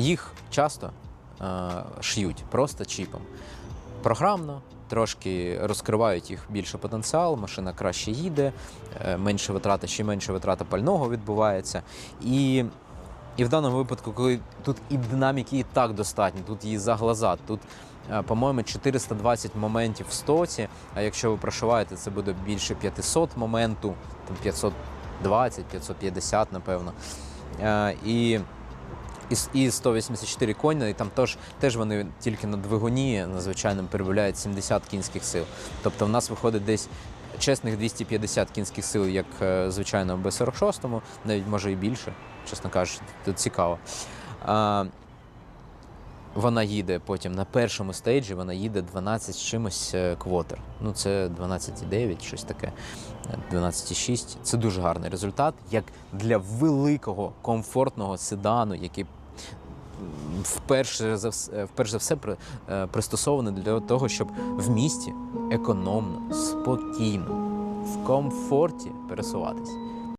Їх часто е, шиють просто чіпом. Програмно, трошки розкривають їх більше потенціал, машина краще їде, е, менше витрата, ще менше витрата пального відбувається. І, і в даному випадку, коли тут і динаміки і так достатньо, тут її за глаза, тут, е, по-моєму, 420 моментів в стоці, а якщо ви прошиваєте, це буде більше 500 моменту, там 520, 550, напевно. Е, І і, 184 коні, і там теж, теж вони тільки на двигуні на звичайному перебувають 70 кінських сил. Тобто в нас виходить десь чесних 250 кінських сил, як е, звичайно в Б-46, навіть може і більше, чесно кажучи, тут цікаво. А, вона їде потім на першому стейджі, вона їде 12 з чимось е, квотер. Ну, це 12,9, щось таке, е, 12,6. Це дуже гарний результат, як для великого комфортного седану, який вперше за все, вперше за все при- е, пристосований для того, щоб в місті економно, спокійно, в комфорті пересуватись.